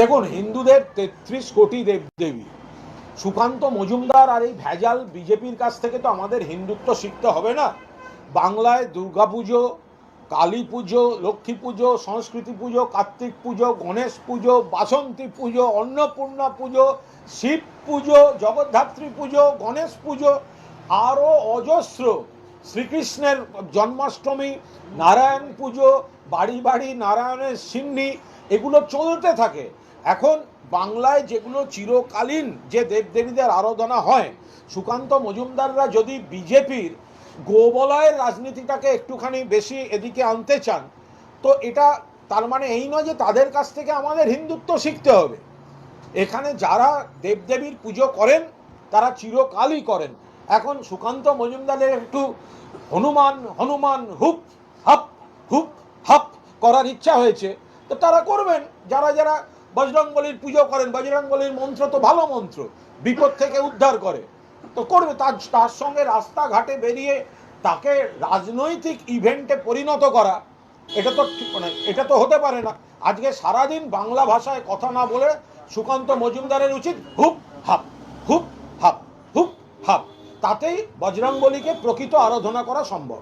দেখুন, হিন্দুদের তেত্রিশ কোটি দেবদেবী সুকান্ত মজুমদার আর এই ভেজাল বিজেপির কাছ থেকে তো আমাদের হিন্দুত্ব শিখতে হবে না। বাংলায় দুর্গাপুজো কালী পুজো, লক্ষ্মী পুজো, সংস্কৃতি পুজো, কার্তিক পুজো, গণেশ পুজো, বাসন্তী পুজো, অন্নপূর্ণা পুজো, শিব পুজো, জগদ্ধাত্রী পুজো, গণেশ পুজো, আরও অজস্র শ্রীকৃষ্ণের জন্মাষ্টমী, নারায়ণ পুজো, বাড়ি বাড়ি, নারায়ণের সিন্নি, এগুলো চলতে থাকে। এখন বাংলায় যেগুলো চিরকালীন যে দেবদেবীদের আরাধনা হয়, সুকান্ত মজুমদাররা যদি বিজেপির গোবলয়ের রাজনীতিটাকে একটুখানি বেশি এদিকে আনতে চান, তো এটা তার মানে এই নয় যে তাদের কাছ থেকে আমাদের হিন্দুত্ব শিখতে হবে। এখানে যারা দেবদেবীর পুজো করেন, তারা চিরকালই করেন। এখন সুকান্ত মজুমদারের একটু হনুমান হনুমান হুপ, হাপ হুপ, হাপ করার ইচ্ছা হয়েছে। তো তারা করবেন, যারা যারা বজরঙ্গলির পুজো করেন বজরঙ্গলির মন্ত্র তো ভালো মন্ত্র, বিপদ থেকে উদ্ধার করে। তো করবে, তার তার সঙ্গে রাস্তাঘাটে বেরিয়ে তাকে রাজনৈতিক ইভেন্টে পরিণত করা, এটা তো মানে এটা তো হতে পারে না। আজকে সারাদিন বাংলা ভাষায় কথা না বলে সুকান্ত মজুমদারের উচিত হুপ, হাপ হুপ হাপ হুপ, হাপ। তাতেই বজরংবলীকে প্রকৃত আরাধনা করা সম্ভব।